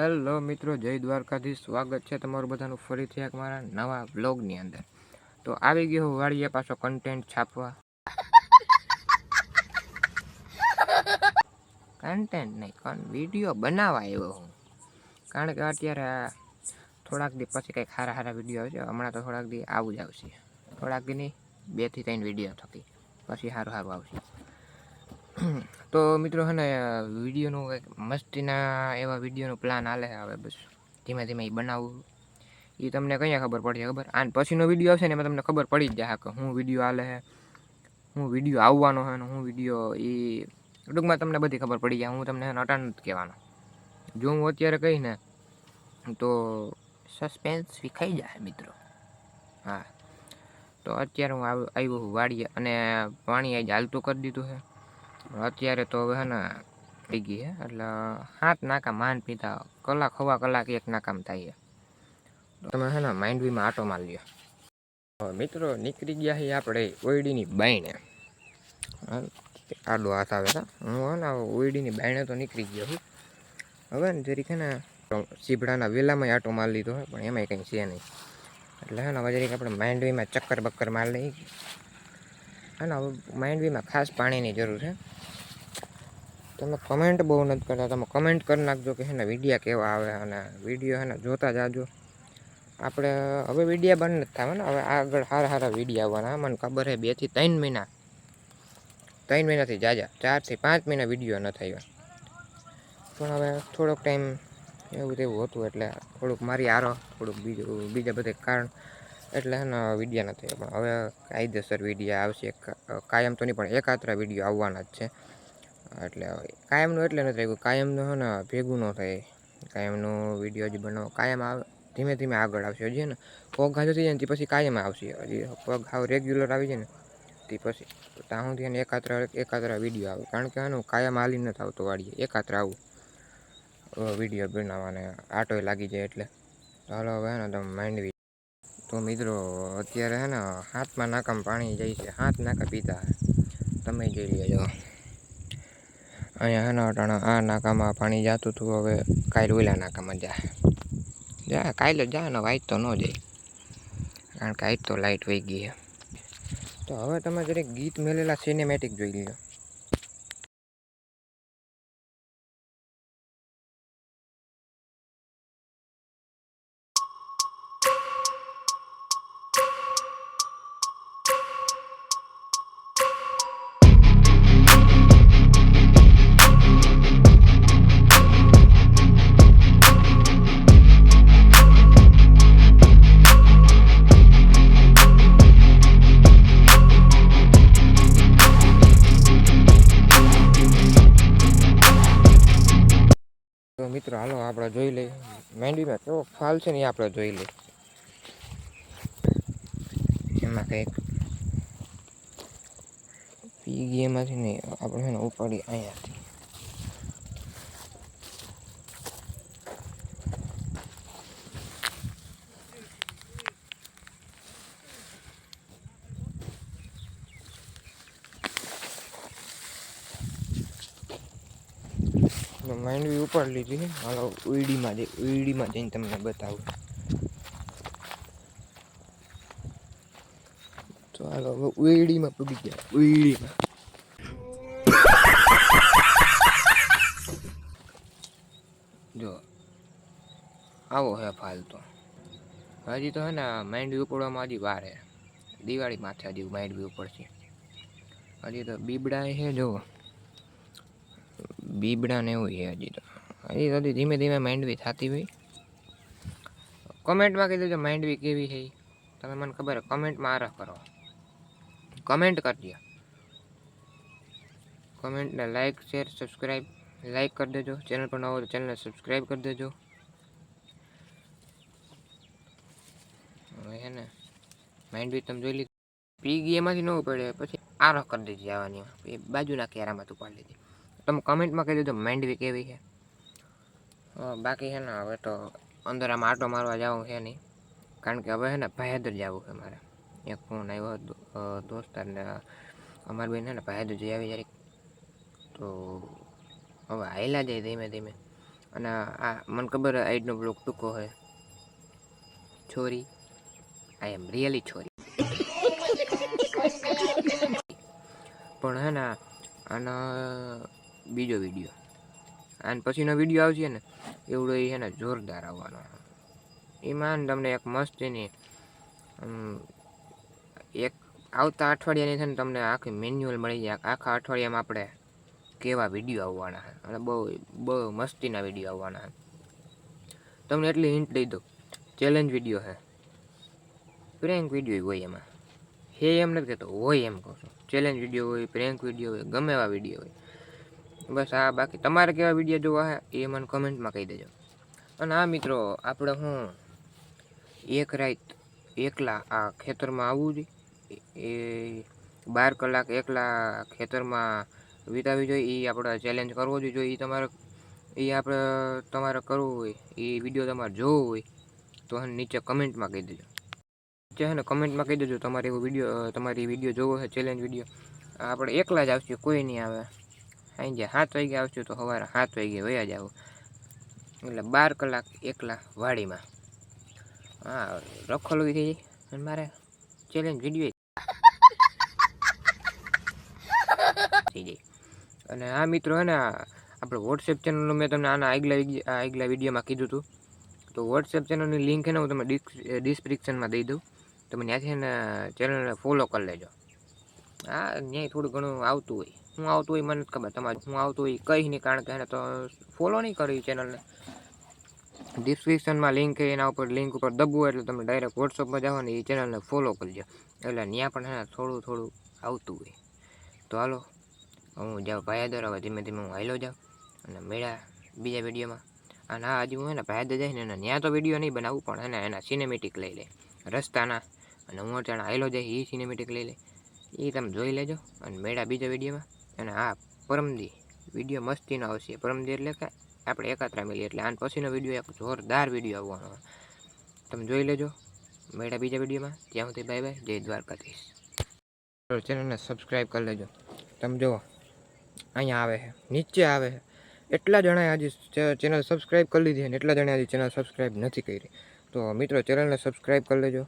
Hello મિત્રો, જય દ્વારકાથી સ્વાગત છે તમારું બધાનું ફરીથી એક મારા નવા બ્લોગની અંદર. તો આવી ગયો હું વાળીએ પાછો કન્ટેન્ટ છાપવા. કન્ટેન્ટ નહીં, પણ વીડિયો બનાવવા આવ્યો હું. કારણ કે અત્યારે થોડાક દી પછી કંઈક સારા સારા વીડિયો આવશે. હમણાં તો થોડાક દી આવું જ આવશે. થોડાક દીની બેથી ત્રણ વીડિયો થકી પછી સારું સારું આવશે. તો મિત્રો છે ને, વિડીયોનું એક મસ્તીના એવા વિડીયોનો પ્લાન હાલે હવે બસ. ધીમે ધીમે એ બનાવવું એ તમને કયા ખબર પડશે ખબર? આને પછીનો વીડિયો આવશે ને એમાં તમને ખબર પડી જ જાય કે હું વીડિયો હાલે છે હું વીડિયો આવવાનો છે ને હું વીડિયો એ ટૂંકમાં તમને બધી ખબર પડી જાય. હું તમને નટાન જ કહેવાનો. જો હું અત્યારે કહીશ ને, તો સસ્પેન્સ વિખાઈ જાય મિત્રો. હા. તો અત્યારે હું આવ- આવ્યો છું વાડીએ અને પાણી આજે હાલતું કરી દીધું છે અત્યારે તો હવે હે ને થઈ ગઈ છે એટલે હાથ નાકા માન પીતા કલાક હવા કલાક એક નાકામ થાય તમે હે ને માંડવીમાં આટો માર લ્યો. મિત્રો નીકળી ગયા છીએ આપણે ઓયડીની હા, આડો હાથ આવે હા હું હે ને ઓયડીની બાયણે તો નીકળી ગયો છું. હવે ને જરીક હે ને સીભડાના વેલામાં આટો માર લીધો હોય પણ એમાંય કંઈ છે નહીં. એટલે હે ને હવે જરીક આપણે માંડવીમાં ચક્કર બક્કર માર લઈ હા ને હવે માંડવીમાં ખાસ પાણીની જરૂર છે. તમે કમેન્ટ બહુ નથી કરતા. તમે કમેન્ટ કરી નાખજો કે છે ને વિડીયા કેવા આવે અને વીડિયો હેને જોતા જાજો. આપણે હવે વિડીયા બંધ નથી થવાના હવે આગળ સારા સારા વિડીયા આવવાના. મને ખબર છે બેથી ત્રણ મહિના. ત્રણ મહિનાથી જાજા. ચારથી પાંચ મહિના વીડિયો ન થયા. પણ હવે થોડોક ટાઈમ એવું તેવું હતું એટલે થોડુંક મારી આરો થોડુંક બીજું, બીજા બધે કારણ એટલે છે ને વિડીયા નથી પણ હવે કાયદેસર વિડીયા આવશે. કાયમ તો નહીં, પણ એકાત્ર વીડિયો આવવાના જ છે. એટલે કાયમનું એટલે નથી રહ્યું કાયમનું છે ને ભેગું ન થાય. કાયમનું વીડિયો હજી બનાવો, કાયમ આવે, ધીમે ધીમે આગળ આવશે હજી ને. પગ ઘાજો થઈ જાય ને તે પછી કાયમ આવશે. હજી પગ હાવ રેગ્યુલર આવી જાય ને, તે પછી. ત્યાં સુધી એને એકાત્ર એકાત્ર વીડિયો આવે. કારણ કે આનું કાયમ હાલી નથી આવતો વાડીએ. એકાત્ર આવું. વીડિયો બનાવવાને આટો લાગી જાય એટલે. ચાલો હવે ને તમે માંડવી. તો મિત્રો, અત્યારે હે ને હાથમાં નાકામાં પાણી જાય છે. હાથ નાકા પીતા તમે જોઈ લેજો. અહીંયા હેના અટાણા આ નાકામાં પાણી જતું હતું, હવે કાલ ઓલા નાકામાં જા. જા, કાલે જા ને વાઈટ તો ન જાય. કારણ કે આજ તો લાઇટ વહી ગઈ છે તો હવે તમે જરીક ગીત મેલેલા સિનેમેટિક જોઈ લ્યો. મિત્રો, હાલો, આપણે જોઈ લઈએ. મેંડીમાં કેવો ફાલ છે ને એ આપણે જોઈ લઈએ. એમાં કંઈક પી ગઈ એમાંથી નહીં આપણે એને ઉપાડી અહીંયાથી. તો માંડવી ઉપર લીધી. હાલો ઉઈડીમાં જઈ ઉઈડીમાં જઈને તમને બતાવું. તો હાલો, હવે ઉઈડીમાં પૂગી ગયા ઉઈડીમાં જો, આવો હે ફાલતો. હજી તો હે ને માંડવી ઉપડવામાં હજી વાર દિવાળી માથે હજી માંડવી ઉપડશે. હજી તો બીબડા છે જો બીબડા ને એવું છે હજી તો. હજી તો ધીમે ધીમે માંડવી થતી હોય. કમેન્ટમાં કહી દેજો માંડવી કેવી છે તમે મને ખબર કોમેન્ટમાં આરહ કરો. કમેન્ટ કરજો. કમેન્ટને લાઈક શેર સબસ્ક્રાઈબ લાઈક કરી દેજો. ચેનલ પર ન હોય તો ચેનલને સબસ્ક્રાઈબ કરી દેજો. હે ને માંડવી તમે જોઈ લીધી. પી ગઈ એમાંથી ન પડે પછી આરો કરી દેજે આવવાની. બાજુના કેરામાં તું પાડી લીધી તમે કમેન્ટમાં કહી દેજો માંડવી કેવી છે. બાકી છે ને હવે તો અંદર આમ આટો મારવા જવું છે નહીં. કારણ કે હવે છે ને ભાયાદર જવું છે મારે. એક ફોન આવ્યો દોસ્તારને અમારી બેન છે ને ભાયાદર જઈ આવી જરીક તો હવે આવેલા જાય ધીમે ધીમે. અને આ મને ખબર આઈડનો બ્લોક ટૂંકો હોય છોરી. આઈ એમ રિયલી છોરી. પણ હે ને આનો બીજો વીડિયો અને પછીનો વીડિયો આવશે ને, એવડો એ છે ને જોરદાર આવવાનો. એમાં તમને એક મસ્ત એની એક આવતા અઠવાડિયાની છે ને તમને આખી મેન્યુઅલ મળી જાય. આખા અઠવાડિયામાં આપણે કેવા વીડિયો આવવાના છે. અને બહુ બહુ મસ્તીના વીડિયો આવવાના છે. તમને એટલી હિન્ટ દઈ દઉં. ચેલેન્જ વીડિયો છે. પ્રેન્ક વીડિયો હોય એમાં. હે એમ નથી કહેતો હોય એમ કહું છું. ચેલેન્જ વીડિયો હોય પ્રેન્ક વીડિયો હોય, ગમે એવા વીડિયો હોય. બસ આ બાકી તમારે કેવા વીડિયો જોવા હે, એ મને કમેન્ટમાં કહી દેજો. અને આ મિત્રો, આપણે હું એક રાત એકલા આ ખેતરમાં આવવું જોઈએ એ બાર કલાક એકલા ખેતરમાં વિતાવી જોઈએ એ આપણે ચેલેન્જ કરવો જોઈએ એ તમારે એ આપણે તમારે કરવું હોય એ વીડિયો તમારે જોવો હોય, તો નીચે કમેન્ટમાં કહી દેજો. નીચે છે ને કમેન્ટમાં કહી દેજો તમારે એવો વીડિયો, તમારી વીડિયો જોવો છે ચેલેન્જ વીડિયો, આપણે એકલા જ આવશે, કોઈ નહીં આવે. સાંજે સાત વાગે આવશું તો સવારે સાત વાગે વયા જાવ એટલે બાર કલાક એકલા વાડીમાં. હા રખોલવી થઈ જાય મારે ચેલેન્જ વીડિયો થઈ જાય અને આ મિત્રો, હે ને આપણે વોટ્સએપ ચેનલનું મેં તમને આના આગલા આગલા વિડીયોમાં કીધું હતું તો વોટ્સએપ ચેનલની લિંક છે ને, હું તમને ડિસ્ક્રિપ્શનમાં દઈ દઉં. તમે ત્યાંથી ચેનલને ફોલો કરી લેજો. હા ત્યાં થોડું ઘણું આવતું હોય. હું આવતું હોય મને ખબર તમારે. હું આવતું હોય કંઈ નહીં, કારણ કે એને તો ફોલો નહીં કરી ચેનલને ડિસ્ક્રિપ્શનમાં લિંક એના ઉપર લિંક ઉપર દબવું એટલે તમે ડાયરેક્ટ વોટ્સઅપમાં જાઓ ને એ ચેનલને ફોલો કરજો એટલે ત્યાં પણ એને થોડું થોડું આવતું હોય. તો હાલો, હું જાઉં ભાયાદર હવે ધીમે ધીમે હું હાલો જાઉં. અને મેળા બીજા વિડીયોમાં અને હા, હજી હું એને ભાયાદર જઈશ ને ત્યાં તો વીડિયો નહીં બનાવું, પણ એને એના સિનેમેટિક લઈ લે. રસ્તાના. અને હું અત્યારે હાલો જાય એ સિનેમેટિક લઈ લે. એ તમે જોઈ લેજો અને મેળા બીજા વિડીયોમાં. અને હા પરમદી, વીડિયો મસ્તીનો આવશે. પરમદી એટલે કે આપણે એકાત્રા મળીએ. એટલે આન પછીનો વીડિયો એક જોરદાર વીડિયો આવવાનો તમે જોઈ લેજો. મેળા બીજા વિડીયોમાં. ત્યાં સુધી બાય બાય જય દ્વારકાધીશ. ચેનલને સબસ્ક્રાઈબ કરી લેજો. તમે જુઓ, અહીંયા આવે છે. નીચે આવે છે. એટલા જણાએ હજી ચેનલ સબસ્ક્રાઈબ કરી લીધી અને એટલા જણાએ હજી ચેનલ સબસ્ક્રાઈબ નથી કરી. તો મિત્રો, ચેનલને સબસ્ક્રાઈબ કરી લેજો.